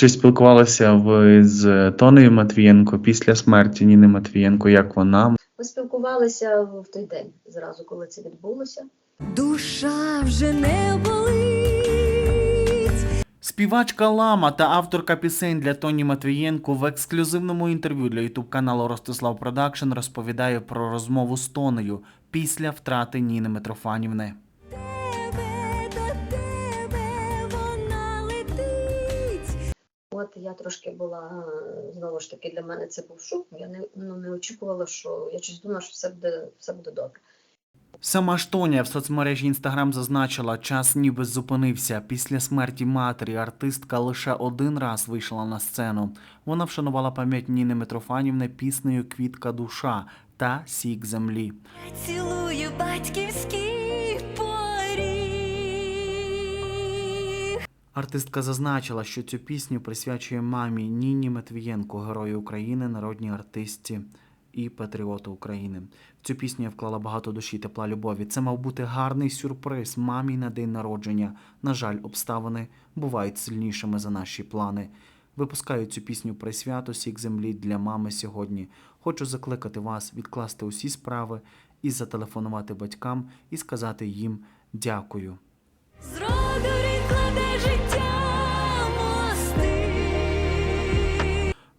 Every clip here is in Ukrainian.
Чи спілкувалися ви з Тонею Матвієнко після смерті Ніни Матвієнко? Як вона? Ми спілкувалися в той день, зразу коли це відбулося. Душа вже не болить. Співачка Лама та авторка пісень для Тоні Матвієнко в ексклюзивному інтерв'ю для ютуб каналу Ростислав Продакшн розповідає про розмову з Тонею після втрати Ніни Митрофанівни. От я трошки була е, знову ж таки для мене це був шок. Я не ну не очікувала, що я щось думала, що все буде все буде добре. Сама ж Тоня в соцмережі Інстаграм зазначила, час ніби зупинився. Після смерті матері артистка лише один раз вийшла на сцену. Вона вшанувала пам'ять Ніни Митрофанівни піснею Квітка душа та Сік землі. Я цілую батьківський Артистка зазначила, що цю пісню присвячує мамі Ніні Матвієнко, герою України, народній артистці і патріоту України. В цю пісню я вклала багато душі, тепла любові. Це мав бути гарний сюрприз мамі на день народження. На жаль, обставини бувають сильнішими за наші плани. Випускаю цю пісню при свято Сік землі для мами сьогодні. Хочу закликати вас відкласти усі справи і зателефонувати батькам і сказати їм дякую. З роду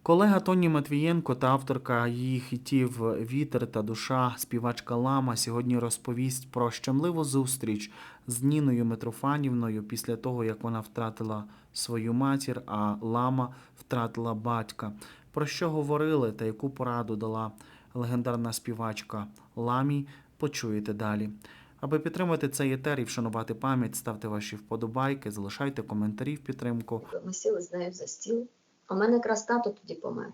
Колега Тоні Матвієнко та авторка її хітів Вітер та душа, співачка Лама сьогодні розповість про щемливу зустріч з Ніною Митрофанівною після того, як вона втратила свою матір, а Лама втратила батька. Про що говорили та яку пораду дала легендарна співачка Ламі, почуєте далі. Аби підтримати цей етер і вшанувати пам'ять, ставте ваші вподобайки, залишайте коментарі в підтримку. Ми сіли з нею за стіл. А в мене якраз тато тоді помер.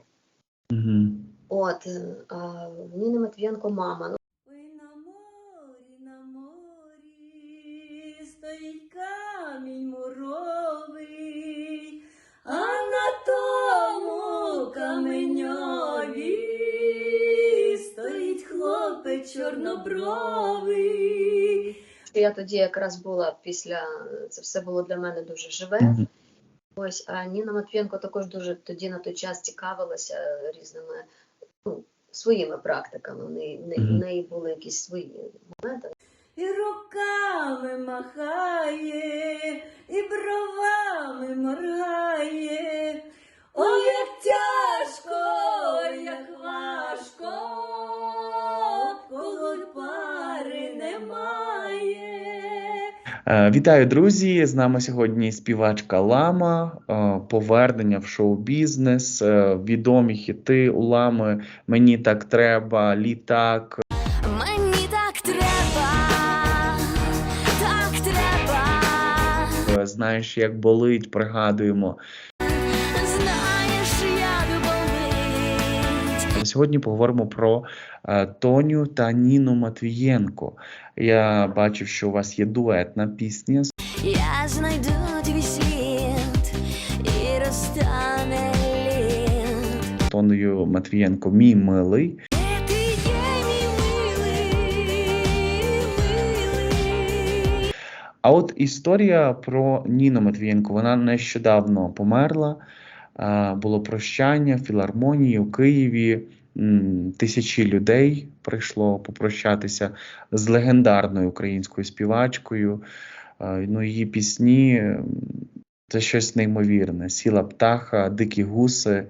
Угу. От е, а в Ніни Матвієнко мама. Ну, Ой, на морі, на морі стоїть камінь муровий, а на тому каменьові стоїть хлопець чорнобровий. я тоді якраз була після це все було для мене дуже живе. Мгм. Ось а Ніна Матвієнко також дуже тоді на той час цікавилася різними ну, своїми практиками. В неї, в неї, в неї були якісь свої моменти. І руками махає, і бровами моргає. Ой, як тяжко, як важко, Вітаю, друзі! З нами сьогодні співачка Лама, е, повернення в шоу-бізнес, е, відомі хіти у Лами Мені так треба, літак. Мені так треба, так треба. е, Знаєш, як болить, пригадуємо. Сьогодні поговоримо про е, Тоню та Ніну Матвієнко. Я бачив, що у вас є дуетна пісня. Я знайду твій світ і розтане лід. з Тонею Матвієнко Мій милий? А от історія про Ніну Матвієнко, вона нещодавно померла. Було прощання в філармонії у Києві. Тисячі людей прийшло попрощатися з легендарною українською співачкою. Ну, її пісні це щось неймовірне. Сіла птаха, дикі гуси.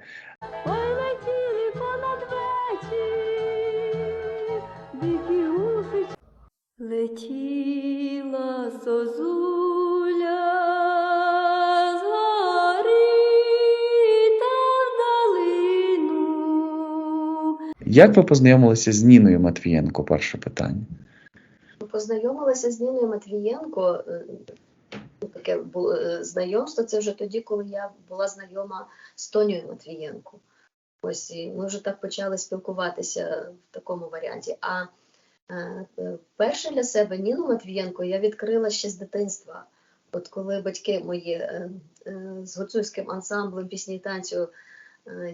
Як ви познайомилися з Ніною Матвієнко? Перше питання. Познайомилася з Ніною Матвієнко. е, ну, Таке е, знайомство. Це вже тоді, коли я була знайома з Тонією Матвієнко. Ось і ми вже так почали спілкуватися в такому варіанті. А е, перше для себе Ніну Матвієнко я відкрила ще з дитинства. От коли батьки мої з гуцульським ансамблем пісні і танцю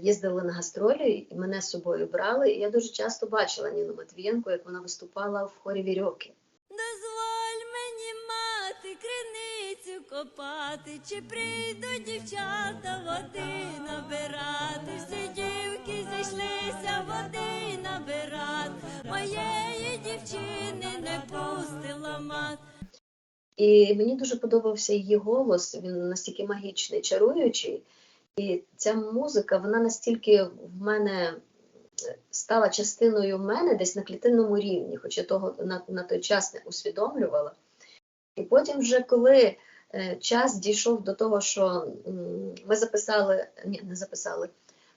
їздили на гастролі, і мене з собою брали. І я дуже часто бачила Ніну Матвієнко, як вона виступала в хорі вірьовки. Дозволь мені мати криницю копати, чи прийдуть дівчата води набирати. Всі дівки зійшлися води набирати. Моєї дівчини не пустила мат. І мені дуже подобався її голос, він настільки магічний, чаруючий. І ця музика, вона настільки в мене стала частиною мене десь на клітинному рівні, хоча того на, на той час не усвідомлювала. І потім, вже коли е, час дійшов до того, що м, ми записали, ні, не записали.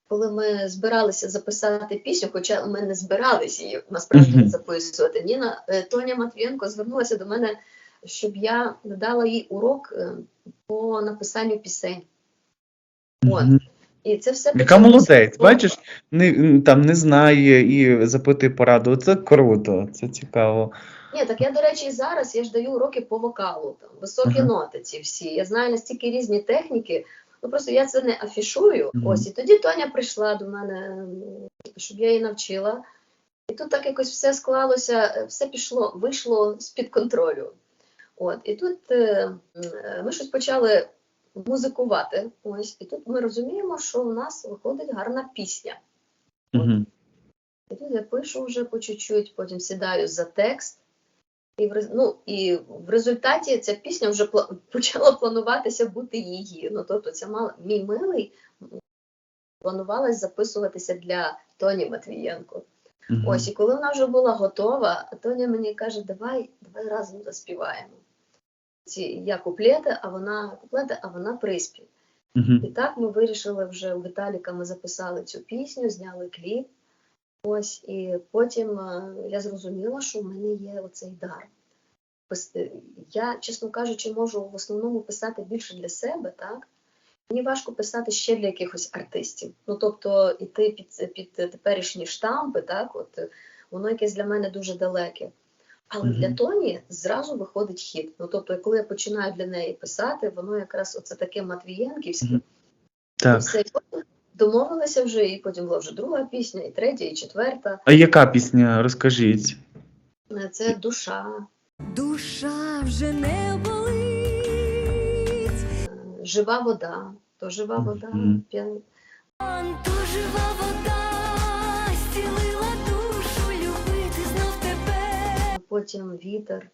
Коли ми збиралися записати пісню, хоча ми не збиралися її насправді Мгм. записувати, Ніна е, Тоня Матвієнко звернулася до мене щоб я дала їй урок е, по написанню пісень. От. І це все Яка почалося молодець, з того- бачиш, не, там не знає і запитує пораду. Це круто, це цікаво. Ні, так я, до речі, і зараз я ж даю уроки по вокалу, там, високі Ага. ноти ці всі. Я знаю настільки різні техніки. Ну просто я це не афішую. Мгм. Ось і тоді Тоня прийшла до мене, м, щоб я її навчила. І тут так якось все склалося, е, все пішло, вийшло з-під контролю. От, і тут е, м, е, ми щось почали музикувати. Ось, і тут ми розуміємо, що у нас виходить гарна пісня. Угу. І тут я пишу вже по чуть-чуть, потім сідаю за текст. І в, ну, і в результаті ця пісня вже почала плануватися бути її. Ну, тобто, ця мала мій милий планувалась записуватися для Тоні Матвієнко. Ось, і коли вона вже була готова, Тоня мені каже: давай, давай разом заспіваємо. Ці я куплети, а вона куплети, а вона приспів. Угу. І так ми вирішили вже у Віталіка. Ми записали цю пісню, зняли кліп. Ось, і потім е, я зрозуміла, що в мене є оцей дар. Е, Я, чесно кажучи, можу в основному писати більше для себе, так? Мені важко писати ще для якихось артистів. Ну, тобто, іти під, під теперішні штампи, так, от е, воно якесь для мене дуже далеке. Але для Тоні зразу виходить хід. Ну, тобто, коли я починаю для неї писати, воно якраз оце таке матвієнківське. Так. все, домовилися вже, і потім була вже друга пісня, і третя, і четверта. А яка пісня? Розкажіть. Е, Це душа, Душа вже не болить. е, жива вода, то жива вода. Мгм. п'ян- То жива вода зцілила душу, Потім вітер.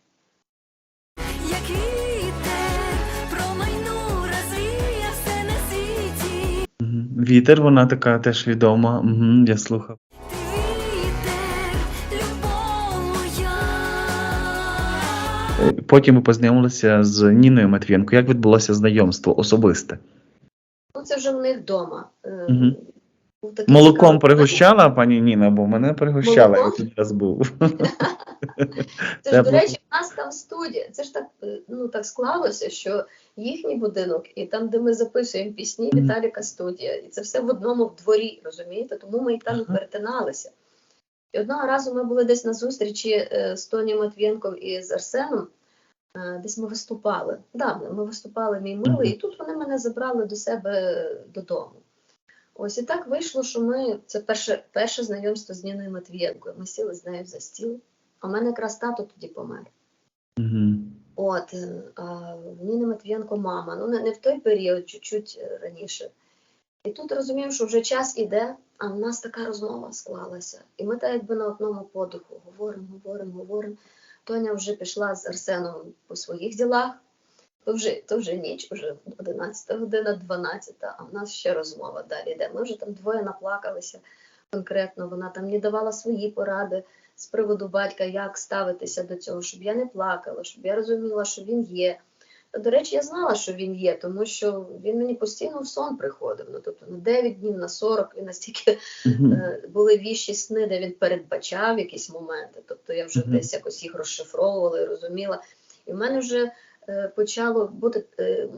як вітер, промайну розвіє все на світі. Вітер, вона така теж відома. Угу, я слухав. Е, Потім ви познайомилися з Ніною Матвієнко. Як відбулося знайомство особисте? Ну, це вже в них вдома. Е, такий Молоком цікавий- пригощала пані Ніна, бо мене пригощала, я Молоком? раз був. Це ж, до речі, в нас там студія. Це ж так, е, ну, так склалося, що їхній будинок, і там, де ми записуємо пісні, Віталіка студія. І це все в одному в дворі, розумієте? Тому ми і там Ага. перетиналися. І одного разу ми були десь на зустрічі е, з Тоні Матвієнком і з Арсеном. е, Десь ми виступали. Да, ми виступали мій милий, і тут вони мене забрали до себе додому. Ось і так вийшло, що ми це перше, перше знайомство з Ніною Матвієнкою. Ми сіли з нею за стіл. А в мене якраз тато тоді помер. Мгм. От, е, а в Ніни Матвієнко мама, ну не, не в той період, чуть-чуть е, раніше. І тут розуміємо, що вже час іде, а в нас така розмова склалася. І ми так якби на одному подиху говоримо, говоримо, говоримо. Тоня вже пішла з Арсеном по своїх ділах. То вже, то вже ніч, вже 11 година, 12, а в нас ще розмова далі йде. Ми вже там двоє наплакалися конкретно. Вона там мені давала свої поради з приводу батька, як ставитися до цього, щоб я не плакала, щоб я розуміла, що він є. До речі, я знала, що він є, тому що він мені постійно в сон приходив. Ну, тобто на 9 днів, на 40, він настільки е, були віщі сни, де він передбачав якісь моменти. Тобто я вже десь якось їх розшифровувала і розуміла. І в мене вже е, почало бути е,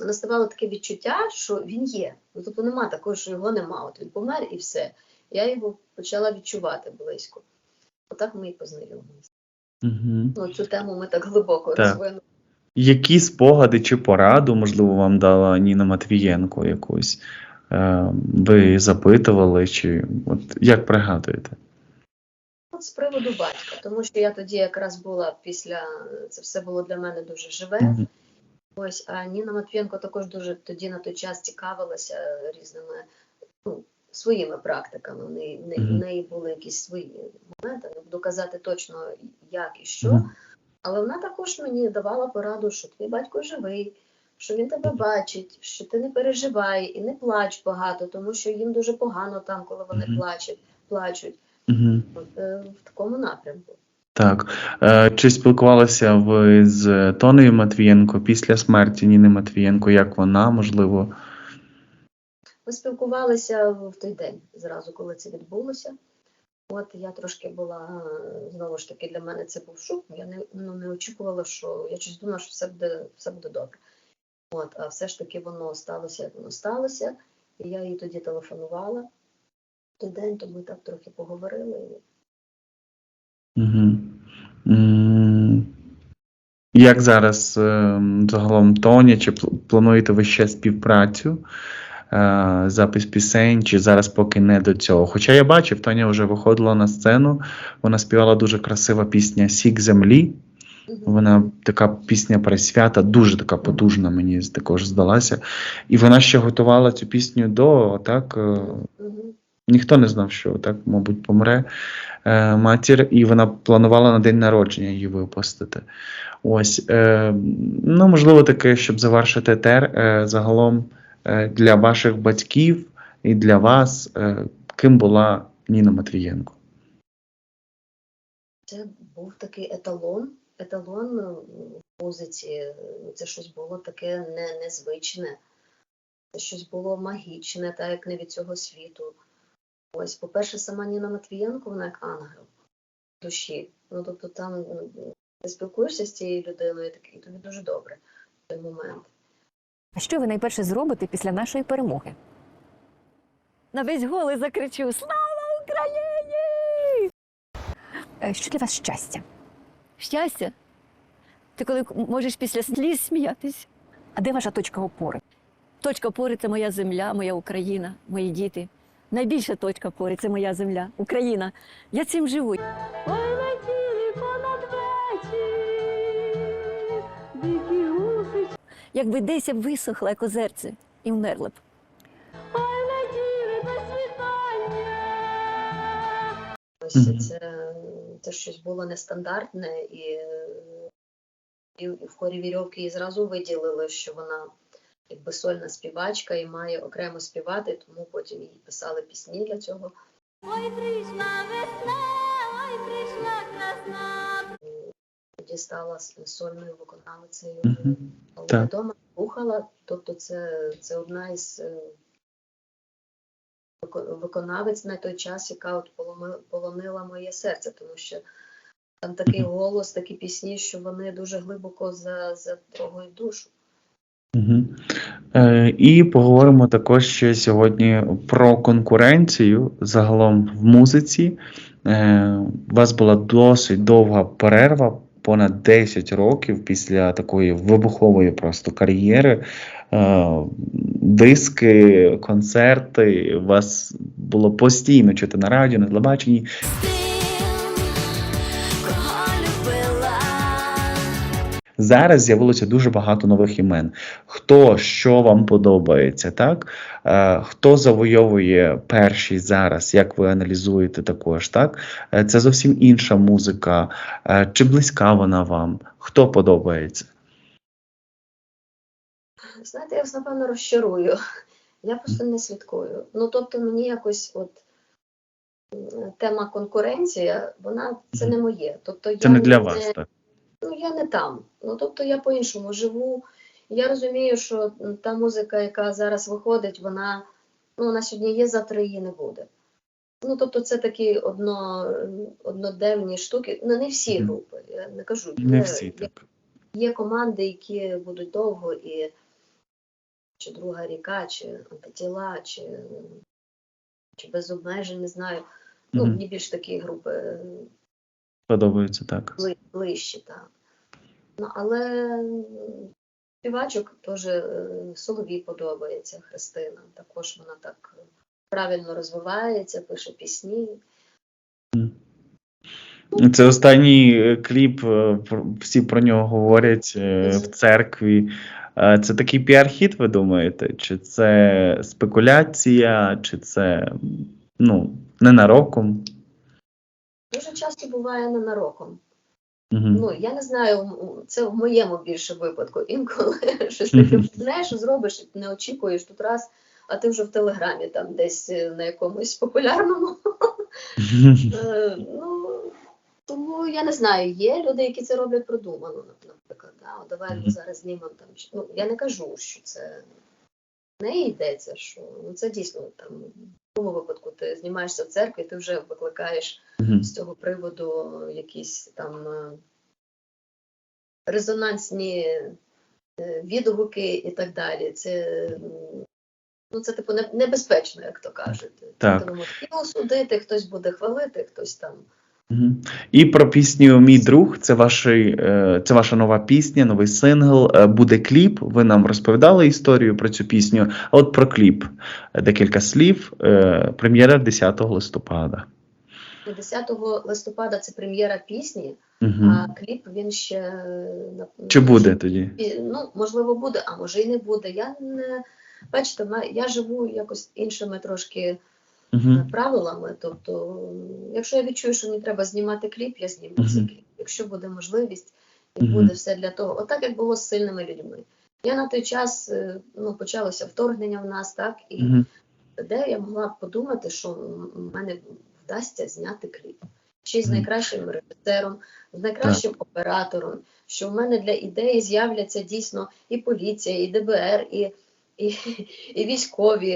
наставало таке відчуття, що він є. Ну тобто нема такого, що його нема. От він помер і все. Я його почала відчувати близько. Отак ми і познайомилися. Ну, цю тему ми так глибоко Так. розвинули. Які спогади чи пораду, можливо, вам дала Ніна Матвієнко якусь? Е, Ви запитували, чи от як пригадуєте? От з приводу батька, тому що я тоді якраз була після це все було для мене дуже живе. Мгм. Ось, а Ніна Матвієнко також дуже тоді на той час цікавилася різними ну, своїми практиками. В неї, в неї- в неї були якісь свої моменти. Не буду казати точно як і що, Мгм. але вона також мені давала пораду, що твій батько живий, що він тебе бачить, що ти не переживай і не плач багато, тому що їм дуже погано там, коли вони Мгм. плачуть. плачуть. Мгм. От, е, в такому напрямку. Так. Е, Чи спілкувалися ви з Тонею Матвієнко після смерті Ніни Матвієнко? Як вона, можливо? Ми спілкувалися в той день, зразу коли це відбулося. От я трошки була е, знову ж таки для мене це був шок. Я не, ну, не очікувала, що я щось думала, що все буде, все буде добре. От, а все ж таки воно сталося, як воно сталося. І я їй тоді телефонувала в той день, то ми так трохи поговорили. Угу. Як зараз е, загалом Тоня? Чи плануєте ви ще співпрацю? Е, Запис пісень, чи зараз поки не до цього. Хоча я бачив, Тоня вже виходила на сцену, вона співала дуже красива пісня Сік землі. Вона така пісня присвята, дуже така потужна, мені також здалася. І вона ще готувала цю пісню до, так, е, ніхто не знав, що так, мабуть, помре е, матір, і вона планувала на день народження її випустити. Ось, е, ну, можливо, таке, щоб завершити тер, е, загалом для ваших батьків і для вас, е, ким була Ніна Матвієнко? Це був такий еталон, еталон е, в музиці. Це щось було таке не, незвичне, це щось було магічне, так як не від цього світу. Ось, по-перше, сама Ніна Матвієнко, вона як ангел душі. Ну, тобто там ти спілкуєшся з цією людиною, і тобі дуже добре в той момент. А що ви найперше зробите після нашої перемоги? На весь голий закричу Слава Україні! Е, Що для вас щастя? Щастя. Ти коли можеш після сліз сміятись. А де ваша точка опори? Точка опори це моя земля, моя Україна, мої діти. Найбільша точка опори це моя земля, Україна. Я цим живу. Якби десь я б висохла, як озерце, і вмерла б. Ось це, це щось було нестандартне, і, і в хорі вірьовки її зразу виділили, що вона якби сольна співачка і має окремо співати, тому потім їй писали пісні для цього. Ой, прийшла весна, ой, прийшла красна. Тоді стала сольною виконавицею. Але Так. вдома слухала, тобто це, це одна із е, виконавець на той час, яка от полонила моє серце, тому що там такий Мгм. голос, такі пісні, що вони дуже глибоко за, затрогають душу. Угу. Е, і поговоримо також ще сьогодні про конкуренцію загалом в музиці. Е, у вас була досить довга перерва, понад 10 років після такої вибухової просто кар'єри. Е, диски, концерти. Вас було постійно чути на радіо, на телебаченні. Зараз з'явилося дуже багато нових імен. Хто що вам подобається, так? Е, хто завойовує перший зараз, як ви аналізуєте також, так? Е, це зовсім інша музика. Е, чи близька вона вам? Хто подобається? Знаєте, я вас напевно розчарую. Я просто не слідкую. Ну тобто, мені якось от тема конкуренція, вона це не моє. Тобто Це я не для вас, так? Ну, я не там. Ну, тобто я по-іншому живу. Я розумію, що та музика, яка зараз виходить, вона, ну, вона сьогодні є, завтра її не буде. Ну, тобто, це такі одно, одноденні штуки. Ну, не всі групи. Я не кажу. Не Є- всі так. є команди, які будуть довго, і чи друга ріка, чи антитіла, чи, чи без обмежень, не знаю. Ну, мені більш такі групи Подобається так. бли- ближчі, так. Ну, але співачок теж е, Соловій подобається, Христина. Також вона так правильно розвивається, пише пісні. Це останній е, кліп, е, всі про нього говорять в церкві. Це такий піар-хіт, ви думаєте? Чи це спекуляція, чи це ну, ненароком? Дуже часто буває ненароком. Мгм. Ну, я не знаю, це в моєму більше випадку. Інколи щось таке знаєш, зробиш, не очікуєш тут раз, а ти вже в телеграмі там десь е, на якомусь популярному. Е, Ну, тому я не знаю, є люди, які це роблять продумано, наприклад. Да? Давай ми зараз знімемо там. Ну, я не кажу, що це неї йдеться, що ну, це дійсно там. В тому випадку ти знімаєшся в церкві, ти вже викликаєш Мгм. з цього приводу якісь там е, резонансні е, відгуки і так далі. Це, ну, це типу небезпечно, як то кажуть. Так. Тому і осудити, хтось буде хвалити, хтось там. І про пісню Мій друг. Це, ваші, е, це ваша нова пісня, новий сингл. Е, Буде кліп. Ви нам розповідали історію про цю пісню. А от про кліп. Декілька слів. Е, Прем'єра 10 листопада. 10 листопада це прем'єра пісні, Мгм. а кліп він ще Чи буде тоді? Ну, можливо, буде, а може і не буде. Я не бачите, я живу якось іншими трошки Мгм. правилами. Тобто, якщо я відчую, що мені треба знімати кліп, я зніму Мгм. цей кліп. Якщо буде можливість, і Мгм. буде все для того. Отак як було з сильними людьми. Я на той час е, ну, почалося вторгнення в нас, так і Мгм. де я могла подумати, що м- мене вдасться зняти кліп. Ще з найкращим режисером, з найкращим оператором, що в мене для ідеї з'являться дійсно і поліція, і ДБР, і, і, і військові,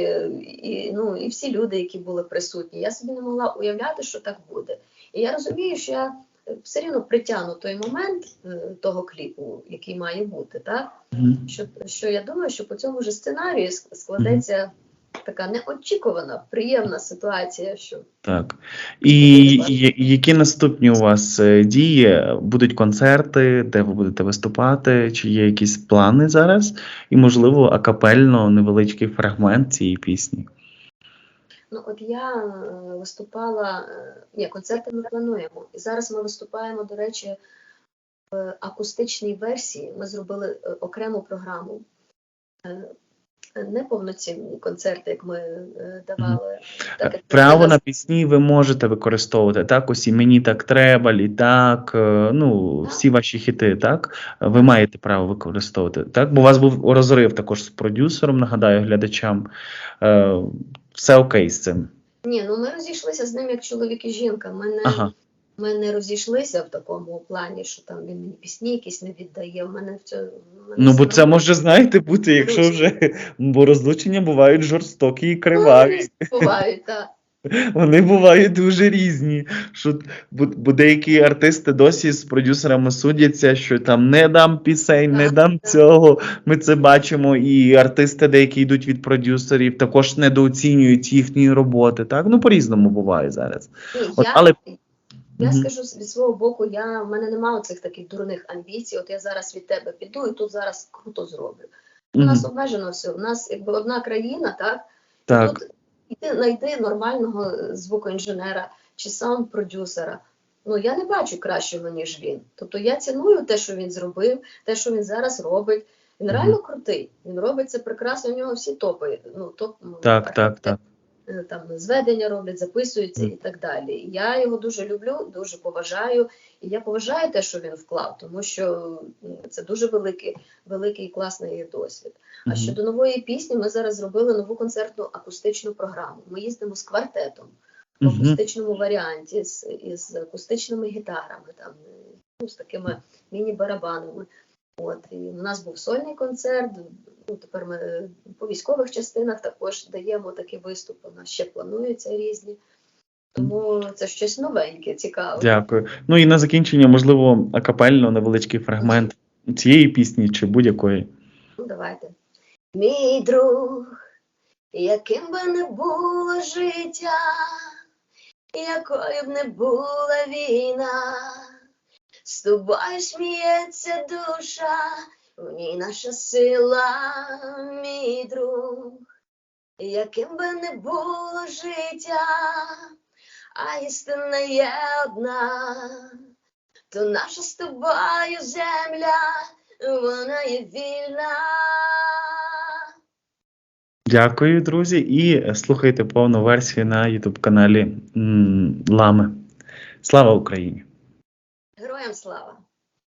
і, ну, і всі люди, які були присутні. Я собі не могла уявляти, що так буде. І я розумію, що я все рівно притягну той момент того кліпу, який має бути, так? Мгм. що, що я думаю, що по цьому ж сценарію ск- складеться така неочікувана, приємна ситуація, що Так. І які наступні у вас е, дії? Будуть концерти, де ви будете виступати? Чи є якісь плани зараз? І, можливо, акапельно невеличкий фрагмент цієї пісні. ну от я е, виступала. е, Ні, концерти ми плануємо. І зараз ми виступаємо, до речі, в акустичній версії. Ми зробили окрему програму. Е, Не повноцінні концерти, як ми е, давали. Так, як Право на пісні ви можете використовувати. Так, ось і мені так треба, літак, е, ну, всі ваші хіти, так? Ви маєте право використовувати. Так? Бо у вас був розрив також з продюсером, нагадаю глядачам. Е, Все окей з цим. Ні, ну ми розійшлися з ним як чоловік і жінка. Ми не, Ага. Ми не розійшлися в такому плані, що там він мені пісні якісь не віддає. В мене в цьому Ну, бо це може, знаєте, бути, якщо вже. Бо розлучення бувають жорстокі і криваві. Ну, бувають, так. Вони бувають дуже різні. Що, бо, бо деякі артисти досі з продюсерами судяться, що там не дам пісень, не дам цього. Ми це бачимо. І артисти, деякі йдуть від продюсерів, також недооцінюють їхньої роботи. Так, ну по-різному буває зараз. Ні, От, але- я скажу від свого боку, я, в мене немає цих таких дурних амбіцій. От я зараз від тебе піду і тут зараз круто зроблю. У нас обмежено все. У нас якби одна країна, так? Так, Тут іди знайди нормального звукоінженера чи саунд-продюсера. Ну я не бачу кращого, ніж він. Тобто я ціную те, що він зробив, те, що він зараз робить. Він реально крутий. Він робить це прекрасно. У нього всі топи. Ну топ ну, так, так, так. Е, там зведення роблять, записуються і так далі. Я його дуже люблю, дуже поважаю. І я поважаю те, що він вклав, тому що це дуже великий, великий класний досвід. А щодо нової пісні, ми зараз зробили нову концертну акустичну програму. Ми їздимо з квартетом в акустичному варіанті, з, із акустичними гітарами, там, ну, з такими міні-барабанами. От, і у нас був сольний концерт. Ну, тепер ми по військових частинах також даємо такі виступи. У нас ще плануються різні. Тому це щось новеньке, цікаве. Дякую. Ну і на закінчення, можливо, акапельно невеличкий фрагмент цієї пісні чи будь-якої. Ну, давайте. Мій друг, яким би не було життя, якою б не була війна, з тобою сміється душа, в ній наша сила, мій друг, яким би не було життя, а істина є одна, то наша з тобою земля, вона є вільна. Дякую, друзі. І слухайте повну версію на YouTube каналі Лами. Слава Україні! Героям слава!